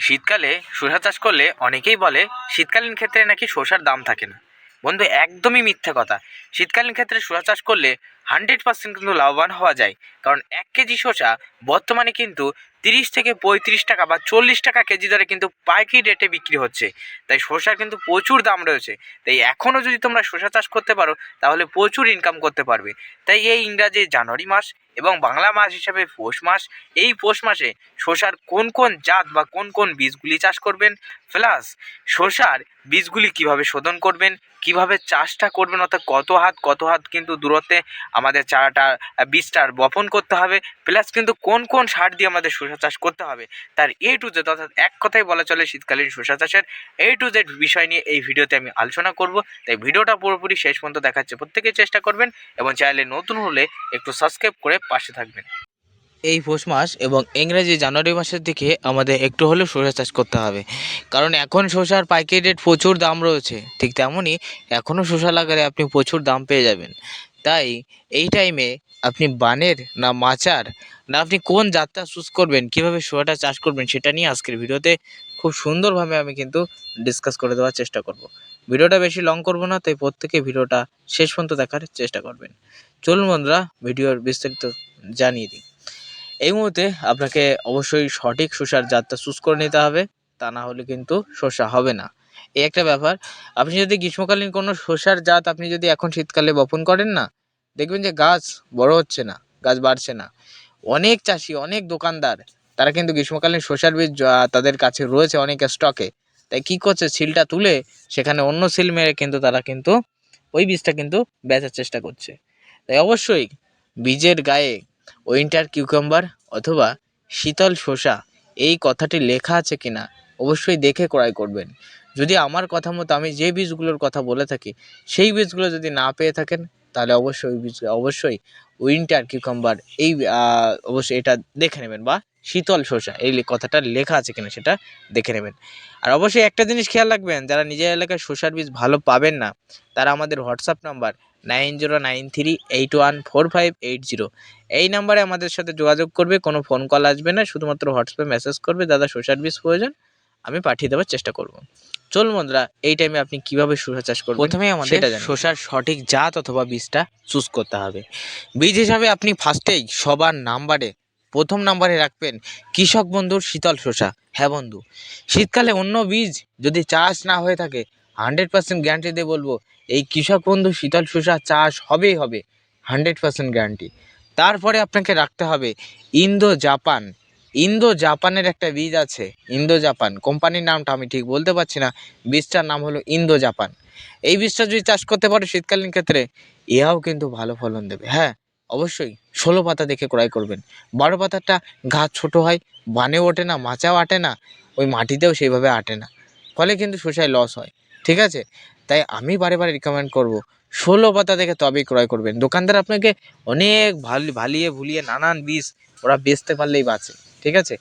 শীতকালে শসা চাষ করলে অনেকেই বলে শীতকালীন ক্ষেত্রে নাকি শসার দাম থাকে না। বন্ধু, একদমই মিথ্যে কথা। শীতকালীন ক্ষেত্রে শসা চাষ করলে হান্ড্রেড পার্সেন্ট কিন্তু লাভবান হওয়া যায়। কারণ এক কেজি শসা বর্তমানে কিন্তু তিরিশ থেকে পঁয়ত্রিশ টাকা বা চল্লিশ টাকা কেজি দরে কিন্তু পাইকারি রেটে বিক্রি হচ্ছে। তাই শসার কিন্তু প্রচুর দাম রয়েছে। তাই এখনও যদি তোমরা শসা চাষ করতে পারো, তাহলে প্রচুর ইনকাম করতে পারবে। তাই এই ইংরাজি জানুয়ারি মাস এবং বাংলা মাস হিসাবে পৌষ মাস, এই পৌষ মাসে শসার কোন কোন জাত বা কোন কোন বীজগুলি চাষ করবেন? প্লাস শসার বীজগুলি কীভাবে শোধন করবেন? কীভাবে চাষটা করবেন? অর্থাৎ কত হাত কত হাত কিন্তু দূরত্বে আমাদের চারাটা বীজটার বপন করতে হবে? প্লাস কিন্তু কোন কোন সার দিয়ে আমাদের শসা চাষ করতে হবে। তার এ টু জেড অর্থাৎ এক কথাই বলা চলে শীতকালীন শসা চাষের এ টু জেড বিষয় নিয়ে এই ভিডিওতে আমি আলোচনা করব। তাই ভিডিওটা পুরোপুরি শেষ পর্যন্ত দেখাচ্ছে প্রত্যেকে চেষ্টা করবেন এবং চ্যানেলে নতুন হলে একটু সাবস্ক্রাইব করে পাশে থাকবেন। এই পৌষ মাস এবং ইংরেজি জানুয়ারি মাসের দিকে আমাদের একটু হলেও শসা চাষ করতে হবে। কারণ এখন শসার পাইকারি রেট প্রচুর দাম রয়েছে, ঠিক তেমনই এখনও শসা লাগালে আপনি প্রচুর দাম পেয়ে যাবেন। তাই এই টাইমে আপনি বানের না মাচার না আপনি কোন জাতটা চুজ করবেন, কীভাবে শসাটা চাষ করবেন সেটা নিয়ে আজকের ভিডিওতে খুব সুন্দরভাবে আমি কিন্তু ডিসকাস করে দেওয়ার চেষ্টা করব। ভিডিওটা বেশি লং করব না, তাই প্রত্যেকে ভিডিওটা শেষ পর্যন্ত দেখার চেষ্টা করবেন। চলুন বন্ধুরা, ভিডিওর বিস্তারিত জানিয়ে দিই। এই মুহূর্তে আপনাকে অবশ্যই সঠিক শসার জাতটা চুজ করে নিতে হবে, তা না হলে কিন্তু শসা হবে না। এই একটা ব্যাপার। আপনি যদি গ্রীষ্মকালীন কোনো শসার জাত আপনি যদি এখন শীতকালে বপন করেন না, দেখবেন যে গাছ বড় হচ্ছে না, গাছ বাড়ছে না। অনেক চাষি, অনেক দোকানদার, তারা কিন্তু গ্রীষ্মকালীন শসার বীজ তাদের কাছে রয়েছে অনেক স্টকে তাই কি করছে? সিলটা তুলে সেখানে অন্য সিল মেরে কিন্তু তারা কিন্তু ওই বীজটা কিন্তু বেচার চেষ্টা করছে। তাই অবশ্যই বীজের গায়ে উইন্টার কিউকাম্বার অথবা শীতল শসা, এই কথাটি লেখা আছে কিনা, অবশ্যই দেখে ক্রয় করবেন। যদি আমার কথা মতো আমি যে বীজগুলোর কথা বলে থাকি, সেই বীজগুলো যদি না পেয়ে থাকেন, তাহলে অবশ্যই ওই বীজ, অবশ্যই উইন্টার কিউকাম্বার এই অবশ্যই এটা দেখে নেবেন বা শীতল শসা এই কথাটা লেখা আছে কিনা সেটা দেখে নেবেন। আর অবশ্যই একটা জিনিস খেয়াল রাখবেন, যারা নিজের এলাকায় শসার বীজ ভালো পাবেন না, তারা আমাদের WhatsApp number nine zero nine three eight one four five eight zero এই নাম্বারে আমাদের সাথে যোগাযোগ করবে, কোনো ফোন কল আসবে না, শুধুমাত্র হোয়াটসঅ্যাপে মেসেজ করবে, দাদা সোশ্যাল বীজ প্রয়োজন, আমি পাঠিয়ে দেওয়ার চেষ্টা করব। চল বন্ধুরা এই টাইমে আপনি কীভাবে শসা চাষ করবেন? প্রথমেই আমাদের শসার সঠিক জাত অথবা বীজটা চুজ করতে হবে। বীজ হিসাবে আপনি ফার্স্টেই সবার নাম্বারে প্রথম নাম্বারে রাখবেন কৃষক বন্ধুর শীতল শসা। হ্যাঁ বন্ধু শীতকালে অন্য বীজ যদি চাষ না হয়ে থাকে হান্ড্রেড পার্সেন্ট গ্যারান্টি দিয়ে বলব এই কৃষক বন্ধু শীতল শসা চাষ হবেই হবে হান্ড্রেড পার্সেন্ট গ্যারান্টি তারপরে আপনাকে রাখতে হবে ইন্দো জাপান ইন্দো জাপানের একটা বীজ আছে ইন্দো জাপান কোম্পানির নামটা আমি ঠিক বলতে পারছি না, বীজটার নাম হলো ইন্দো জাপান এই বীজটা যদি চাষ করতে পারো শীতকালীন ক্ষেত্রে ইহাও কিন্তু ভালো ফলন দেবে। হ্যাঁ অবশ্যই ষোলো পাতা দেখে ক্রয় করবেন। বারো পাতাটা গাছ ছোট হয়, বানেও ওঠে না, মাচাও আটে না, ওই মাটিতেও সেইভাবে আটে না। ফলে কিন্তু শসায় লস হয়, ঠিক আছে? তাই আমি বারে বারে রিকমেন্ড করব, ষোলো পাতা দেখে তবেই ক্রয় করবেন। দোকানদার আপনাকে অনেক ভালো, ভালিয়ে ভুলিয়ে নানান বীজ ওরা বেচতে পারলেই বাঁচে। ঠিক আছে?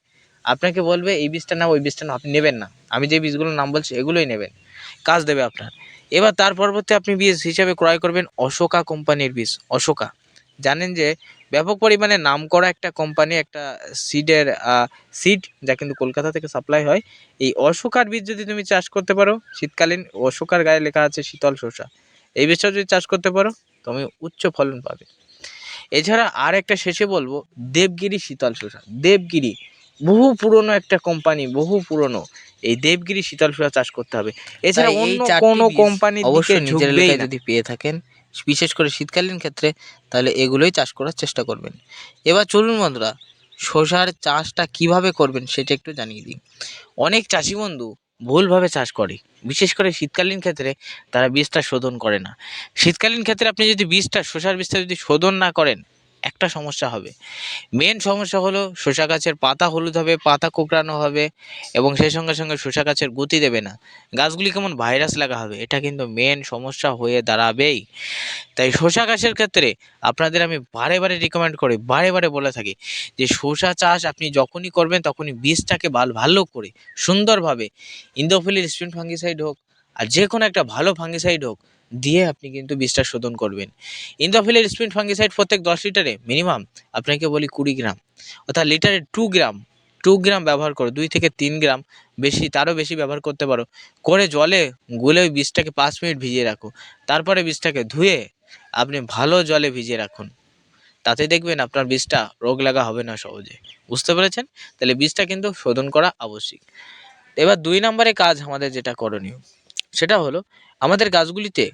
আপনাকে বলবে, এই বীজটা না ওই বীজটা না আপনি নেবেন না। আমি যে বীজগুলোর নাম বলছি, এগুলোই নেবেন। কাজ দেবে আপনার। এবার তার পরবর্তী আপনি বীজ হিসাবে ক্রয় করবেন অশোকা কোম্পানির বীজ, অশোকা। জানেন যে, ব্যাপক পরিমাণে নাম করা একটা কোম্পানি, একটা সিডের সিড যা কিন্তু কলকাতা থেকে সাপ্লাই হয়, এই অশোকার বীজ যদি তুমি চাষ করতে পারো, শীতকালীন অশোকার গায়ে লেখা আছে শীতল শসা। এই বীজটা যদি চাষ করতে পারো, তুমি উচ্চ ফলন পাবে। এছাড়া আর একটা শেষে বলব দেবগিরি শীতল শসা দেবগিরি বহু পুরনো একটা কোম্পানি বহু পুরনো। এই দেবগিরি শীতল শসা চাষ করতে হবে। এছাড়া অন্য কোনো কোম্পানি অবশ্যই নিজের এলাকায় যদি পেয়ে থাকেন বিশেষ করে শীতকালীন ক্ষেত্রে তাহলে এগুলোই চাষ করার চেষ্টা করবেন। এবার চলুন বন্ধুরা শসার চাষটা কীভাবে করবেন সেটা একটু জানিয়ে দিই। অনেক চাষি বন্ধু ভুলভাবে চাষ করে। বিশেষ করে শীতকালীন ক্ষেত্রে তারা বীজটা শোধন করে না। শীতকালীন ক্ষেত্রে আপনি যদি বীজটা, শসার বীজটা যদি শোধন না করেন একটা সমস্যা হবে। মেন সমস্যা হলো শসা গাছের পাতা হলুদ হবে, পাতা কোঁকড়ানো হবে এবং সেই সঙ্গে সঙ্গে শসা গাছের গতি দেবে না। গাছগুলি কেমন ভাইরাস লাগা হবে, এটা কিন্তু মেন সমস্যা হয়ে দাঁড়াবেই। তাই শসা গাছের ক্ষেত্রে আপনাদের আমি বারে বারে রিকমেন্ড করি, বারে বারে বলে থাকি যে শসা চাষ আপনি যখনই করবেন তখনই বীজটাকে ভালো ভালো করে সুন্দরভাবে ইন্দোফিলির স্পিন ফাঙ্গিসাইড হোক আর যে কোনো একটা ভালো ফাঙ্গিসাইড হোক দিয়ে আপনি কিন্তু বীজটা শোধন করবেন। ইন্দোফিলের স্পিন ফাঙ্গিসাইড প্রত্যেক দশ লিটারে মিনিমাম, আপনাকে বলি কুড়ি গ্রাম। অর্থাৎ লিটারে টু গ্রাম টু গ্রাম ব্যবহার করো, দুই থেকে তিন গ্রাম বেশি, তারও বেশি ব্যবহার করতে পারো। করে জলে গুলে ওই বীজটাকে পাঁচ মিনিট ভিজিয়ে রাখো। তারপরে বীজটাকে ধুয়ে আপনি ভালো জলে ভিজিয়ে রাখুন। তাতে দেখবেন আপনার বীজটা রোগ লাগা হবে না সহজে। বুঝতে পেরেছেন? তাহলে বীজটা কিন্তু শোধন করা আবশ্যিক। এবার দুই নম্বরে কাজ আমাদের যেটা করণীয়, সেটা হলো আমাদের গাছগুলিতে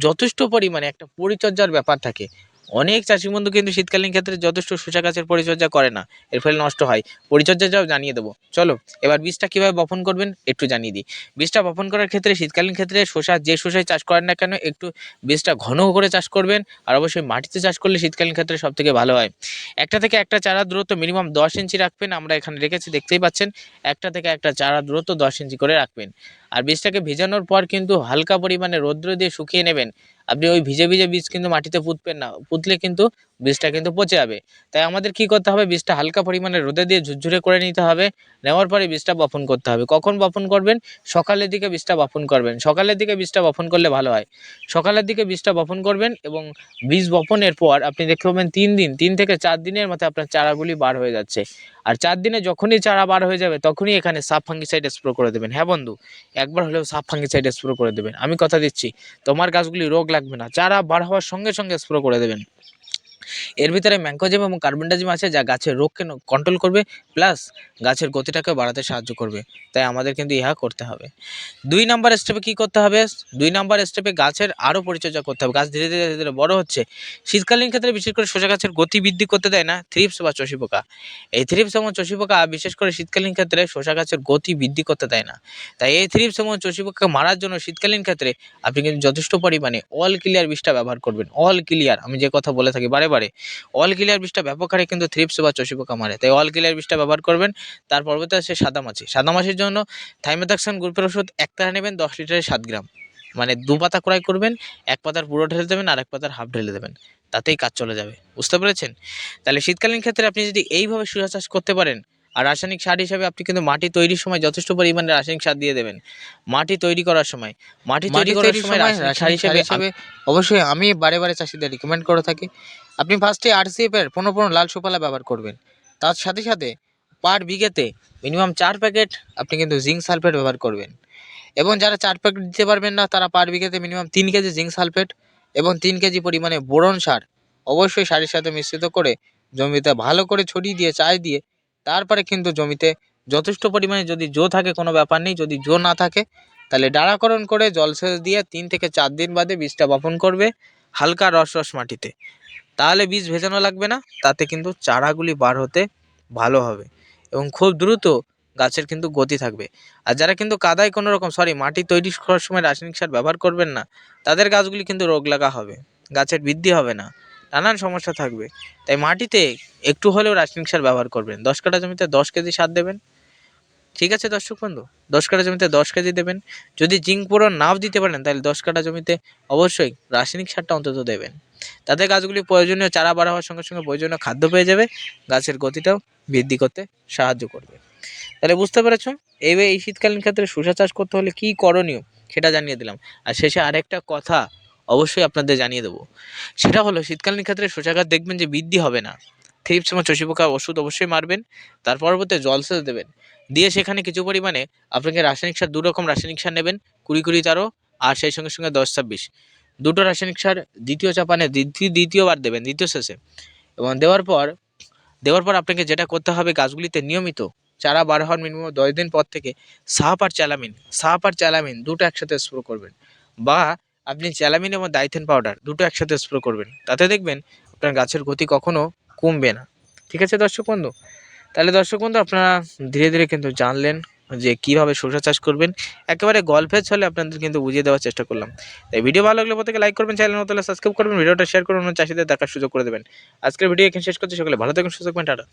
যথেষ্ট পরিমাণে একটা পরিচর্যার ব্যাপার থাকে। অনেক চাষি বন্ধু কিন্তু শীতকালীন ক্ষেত্রে যথেষ্ট শসা গাছের পরিচর্যা করে না। এর ফলে নষ্ট হয়। পরিচর্যাটাও জানিয়ে দেবো। চলো, এবার বীজটা কীভাবে বপন করবেন একটু জানিয়ে দিই। বীজটা বপন করার ক্ষেত্রে, শীতকালীন ক্ষেত্রে শসা যে শসায় চাষ করেন না কেন, একটু বীজটা ঘন করে চাষ করবেন আর অবশ্যই মাটিতে চাষ করলে শীতকালীন ক্ষেত্রে সব থেকে ভালো হয়। একটা থেকে একটা চারা দূরত্ব মিনিমাম দশ ইঞ্চি রাখবেন, আমরা এখানে রেখেছি, দেখতেই পাচ্ছেন। একটা থেকে একটা চারা দূরত্ব দশ ইঞ্চি করে রাখবেন। আর বীজটাকে ভেজানোর পর কিন্তু হালকা পরিমাণে রৌদ্র দিয়ে শুকিয়ে নেবেন। আপনি ওই ভিজে ভিজে বীজ কিন্তু মাটিতে পুঁতবেন না, পুঁতলে কিন্তু বীজটা কিন্তু পচে যাবে। তাই আমাদের কি করতে হবে, বীজটা হালকা পরিমাণে রোদে দিয়ে ঝুরঝুরে করে নিতে হবে, নেওয়ার পরে বীজটা বপন করতে হবে। কখন বপন করবেন? সকালের দিকে বীজটা বপন করবেন। সকালের দিকে বীজটা বপন করলে ভালো হয়। সকালের দিকে বীজটা বপন করবেন এবং বীজ বপনের পর আপনি দেখতে পাবেন তিন দিন, তিন থেকে চার দিনের মধ্যে আপনার চারাগুলি বার হয়ে যাচ্ছে। আর চার দিনে যখনই চারা বার হয়ে যাবে, তখনই এখানে সাপ ফাঙ্গিসাইড স্প্রো করে দেবেন। হ্যাঁ বন্ধু, একবার হলেও সাপ ফাঙ্গিসাইড স্প্রো করে দেবেন। আমি কথা দিচ্ছি, তোমার গাছগুলি রোগ লাগবে না, চারা বার হওয়ার সঙ্গে সঙ্গে স্প্রো করে দেবেন। এর ভিতরে ম্যাঙ্কোজেম এবং কার্বনডাজিম আছে, যা গাছের রোগকে কন্ট্রোল করবে প্লাস গাছের গতিটাকে বাড়াতে সাহায্য করবে। তাই আমাদের কিন্তু ইহা করতে হবে। দুই নাম্বার স্টেপে কি করতে হবে? দুই নাম্বার স্টেপে গাছের আরও পরিচর্যা করতে হবে। গাছ ধীরে ধীরে ধীরে ধীরে বড় হচ্ছে। শীতকালীন ক্ষেত্রে বিশেষ করে শসা গাছের গতি বৃদ্ধি করতে দেয় না থ্রিপস বা চষি পোকা। এই থ্রিপস এবং চষি পোকা বিশেষ করে শীতকালীন ক্ষেত্রে শসা গাছের গতি বৃদ্ধি করতে দেয় না। তাই এই থ্রিপস এবং চষি পোকা মারার জন্য শীতকালীন ক্ষেত্রে আপনি কিন্তু যথেষ্ট পরিমাণে অল ক্লিয়ার বিষটা ব্যবহার করবেন। অল ক্লিয়ার আমি যে কথা বলে থাকি বারে বারে অল ক্লিয়ার বিষটা ব্যাপক হারে কিন্তু থ্রিপস বা চষি পোকা মারে। তাই অল ক্লিয়ার বিষটা ব্যবহার করবেন। তার পরবর্তী আছে সাদা মাছি সাদা মাছির জন্য থাইমেথাক্সান গ্রুপের ওষুধ এক তারা নেবেন দশ লিটারে সাত গ্রাম। মানে দু পাতা ক্রয় করবেন এক পাতার পুরো ঢেলে দেবেন আর এক পাতার হাফ ঢেলে দেবেন। তাতেই কাজ চলে যাবে। বুঝতে পেরেছেন? তাহলে শীতকালীন ক্ষেত্রে আপনি যদি এইভাবে সুরা চাষ করতে পারেন আর রাসায়নিক সার হিসাবে আপনি কিন্তু মাটি তৈরির সময় যথেষ্ট পরিমাণে রাসায়নিক সার দিয়ে দেবেন। মাটি তৈরি করার সময়। মাটি তৈরি করার সময় রাসায়নিক সার হিসেবে অবশ্যই আমি বারে বারে চাষিদের রিকমেন্ড করে থাকি। আপনি ফার্স্টে আরসিএফ এর পনেরো পনেরো লাল সুপালা ব্যবহার করবেন। তার সাথে সাথে পার বিঘেতে মিনিমাম চার প্যাকেট আপনি কিন্তু জিঙ্ক সালফেট ব্যবহার করবেন। এবং যারা চার প্যাকেট দিতে পারবেন না, তারা পার বিঘেতে মিনিমাম তিন কেজি জিঙ্ক সালফেট এবং তিন কেজি পরিমাণে বোরন সার অবশ্যই সারের সাথে মিশ্রিত করে জমিতে ভালো করে ছড়িয়ে দিয়ে, চায় দিয়ে তারপরে কিন্তু জমিতে যথেষ্ট পরিমাণে যদি জো থাকে, কোনো ব্যাপার নেই। যদি জো না থাকে, তাহলে ডাড়াকরণ করে জলসেচ দিয়ে তিন থেকে চার দিন বাদে বীজটা বপন করবে হালকা রস রস মাটিতে। তাহলে বীজ ভেজানো লাগবে না, তাতে কিন্তু চারাগুলি বার হতে ভালো হবে এবং খুব দ্রুত গাছের কিন্তু গতি থাকবে। আর যারা কিন্তু কাদায় কোনো রকম সরি মাটি তৈরি করার সময় রাসায়নিক সার ব্যবহার করবেন না, তাদের গাছগুলি কিন্তু রোগ লাগা হবে, গাছের বৃদ্ধি হবে না, নানান সমস্যা থাকবে। তাই মাটিতে একটু হলেও রাসায়নিক সার ব্যবহার করবেন, দশ কাঠা জমিতে দশ কেজি সার দেবেন ঠিক আছে দর্শক বন্ধু, দশ কাঠা জমিতে দশ কেজি দেবেন। যদি জিঙ্ক পোড়ন নাও দিতে পারেন, তাহলে দশ কাঠা জমিতে অবশ্যই রাসায়নিক সারটা অন্তত দেবেন। তাতে গাছগুলি প্রয়োজনীয় চারা বাড়া হওয়ার সঙ্গে সঙ্গে প্রয়োজনীয় খাদ্য পেয়ে যাবে, গাছের গতিটাও বৃদ্ধি করতে সাহায্য করবে। তাহলে বুঝতে পেরেছ? এইভাবে এই শীতকালীন ক্ষেত্রে শসা চাষ করতে হলে কী করণীয় সেটা জানিয়ে দিলাম। আর শেষে আরেকটা কথা অবশ্যই আপনাদের জানিয়ে দেবো। সেটা হলো শীতকালীন ক্ষেত্রে শসা গাছ দেখবেন যে বৃদ্ধি হবে না। থ্রিপস এবং চষি পোকা ওষুধ অবশ্যই মারবেন, তার পরবর্তী জলসেচ দেবেন। দিয়ে সেখানে কিছু পরিমাণে আপনাকে রাসায়নিক সার দু রকম রাসায়নিক সার নেবেন, কুড়ি কুড়ি তেরো আর সেই সঙ্গে সঙ্গে দশ ছাব্বিশ। দুটো রাসায়নিক সার দ্বিতীয় চাপানে দ্বিতীয় দ্বিতীয়বার দেবেন, দ্বিতীয় শেষে এবং দেওয়ার পর দেওয়ার পর আপনাকে যেটা করতে হবে গাছগুলিতে নিয়মিত চারা বার হওয়ার মিনিমাম দশ দিন পর থেকে সাপ আর চ্যালামিন, সাপ আর চ্যালামিন দুটো একসাথে স্প্রো করবেন। বা আপনি চ্যালামিন এবং দাইথেন পাউডার দুটো একসাথে স্প্রে করবেন। তাতে দেখবেন আপনার গাছের গতি কখনো কমবে না। ঠিক আছে দর্শক বন্ধু? তাহলে দর্শক বন্ধু আপনারা ধীরে ধীরে কিন্তু জানলেন যে কীভাবে শসা চাষ করবেন। একেবারে গল্পের ছলে আপনাদের কিন্তু বুঝিয়ে দেওয়ার চেষ্টা করলাম। তাই ভিডিও ভালো লাগলে প্রত্যেকে লাইক করবেন চ্যানেল মতো সাবস্ক্রাইব করবেন, ভিডিওটা শেয়ার করুন চাষিদের দেখার সুযোগ করে দেবেন। আজকের ভিডিও এখানে শেষ করছি, সকলে ভালো থাকুন সুযোগ টাটা।